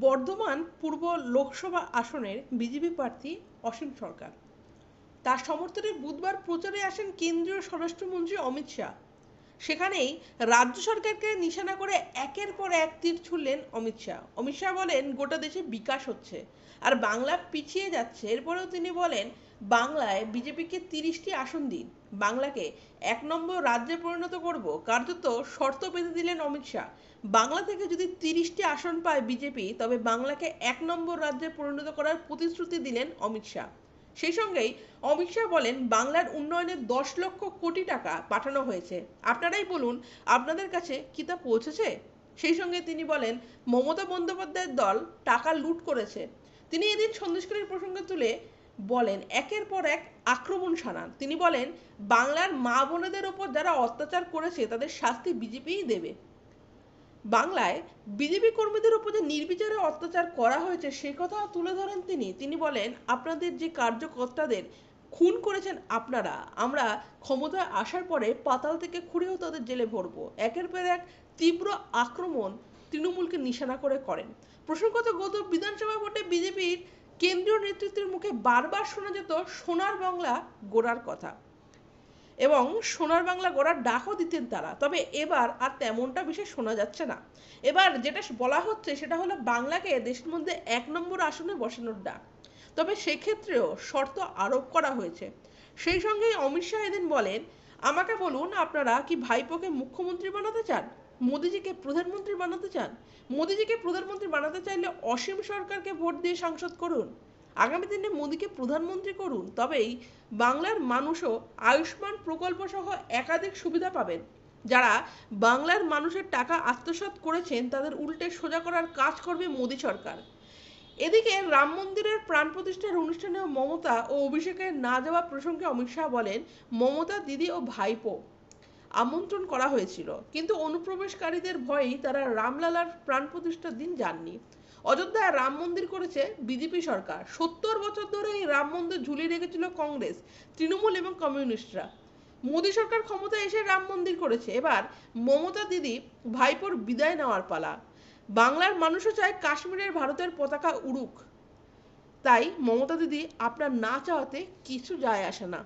বর্ধমান পূর্ব লোকসভা আসনের বিজেপি প্রার্থী অসীম সরকার। তার সমর্থনে বুধবার প্রচারে আসেন কেন্দ্রীয় স্বরাষ্ট্রমন্ত্রী অমিত শাহ। সেখানেই রাজ্য সরকারকে নিশানা করে একের পর এক তীর ছুড়লেন অমিত শাহ। অমিত শাহ বলেন, গোটা দেশে বিকাশ হচ্ছে। আর বাংলা পিছিয়ে যাচ্ছে। এরপরেও তিনি বলেন বাংলায় বিজেপিকে তিরিশটি আসন দিন। বাংলাকে এক নম্বর রাজ্যে পরিণত করব, কার্যত শর্ত বেঁধে দিলেন অমিত শাহ। বাংলা থেকে যদি তিরিশটি আসন পায় বিজেপি, তবে বাংলাকে এক নম্বর রাজ্যে পরিণত করার প্রতিশ্রুতি দিলেন অমিত শাহ। সেই সঙ্গেই অমিত শাহ বলেন, বাংলার উন্নয়নে দশ লক্ষ কোটি টাকা পাঠানো হয়েছে। আপনারাই বলুন, আপনাদের কাছে কি তা পৌঁছেছে? সেই সঙ্গে তিনি বলেন, মমতা বন্দ্যোপাধ্যায়ের দল টাকা লুট করেছে। তিনি এদিন সন্দেশকারীর প্রসঙ্গ তুলে বলেন, একের পর এক আক্রমণ শানান। তিনি বলেন, বাংলার মা বোনেদের ওপর যারা অত্যাচার করেছে, তাদের শাস্তি বিজেপিই দেবে। বাংলায় বিজেপি কর্মীদের উপর যে নির্বিচারে অত্যাচার করা হয়েছে, সে কথা তুলে ধরেন তিনি। তিনি বলেন, আপনাদের যে কার্যকর্তাদের খুন করেছেন আপনারা, আমরা ক্ষমতায় আসার পরে পাতাল থেকে খুঁড়েও তাদের জেলে ভরবো। একের পর এক তীব্র আক্রমণ তৃণমূলকে নিশানা করে করেন। প্রসঙ্গত, গত বিধানসভা ভোটে বিজেপির কেন্দ্রীয় নেতৃত্বের মুখে বারবার শোনা যেত সোনার বাংলা গোড়ার কথা। এবং সোনার বাংলা গোড়ার ডাকও দিতেন তারা। তবে এবার আর তেমনটা বিশেষ শোনা যাচ্ছে না। এবার যেটা বলা হচ্ছে সেটা হলো বাংলাকে দেশের মধ্যে এক নম্বর আসনে বসানোর ডাক। তবে সেক্ষেত্রেও শর্ত আরোপ করা হয়েছে। সেই সঙ্গে অমিত শাহ এদিন বলেন, আমাকে বলুন, আপনারা কি ভাইপোকে মুখ্যমন্ত্রী বানাতে চান? মোদিজিকে প্রধানমন্ত্রী বানাতে চান? মোদিজিকে প্রধানমন্ত্রী বানাতে চাইলে অসীম সরকারকে ভোট দিয়ে সাংসদ করুন। আগামী দিনে মোদীকে প্রধানমন্ত্রী করুন, তবেই বাংলার মানুষও আয়ুষ্মান প্রকল্প সহ একাধিক সুবিধা পাবেন। যারা বাংলার মানুষের টাকা আত্মসাৎ করেছেন, তাদের উল্টে সোজা করার কাজ করবে মোদী সরকার। এদিকে রাম মন্দিরের প্রাণ প্রতিষ্ঠার অনুষ্ঠানে মমতা ও অভিষেকের না যাওয়া প্রসঙ্গে অমিত শাহ বলেন, মমতা দিদি ও ভাইপো। আমন্ত্রণ করা হয়েছিল। কিন্তু অনুপ্রবেশকারীদের ভয়েই তারা রামলালার প্রাণ প্রতিষ্ঠার দিন যাননি। অযোধ্যায় রাম মন্দির করেছে বিজেপি সরকার। সত্তর বছর ধরে এই রাম মন্দির ঝুলিয়ে রেখেছিল কংগ্রেস, তৃণমূল এবং কমিউনিস্টরা। মোদী সরকার ক্ষমতায় এসে রাম মন্দির করেছে। এবার মমতা দিদি ভাইপোর বিদায় নেওয়ার পালা। বাংলার মানুষও চায় কাশ্মীরের ভারতের পতাকা উড়ুক। তাই মমতা দিদি আপনার না চাওয়াতে কিছু যায় আসে না।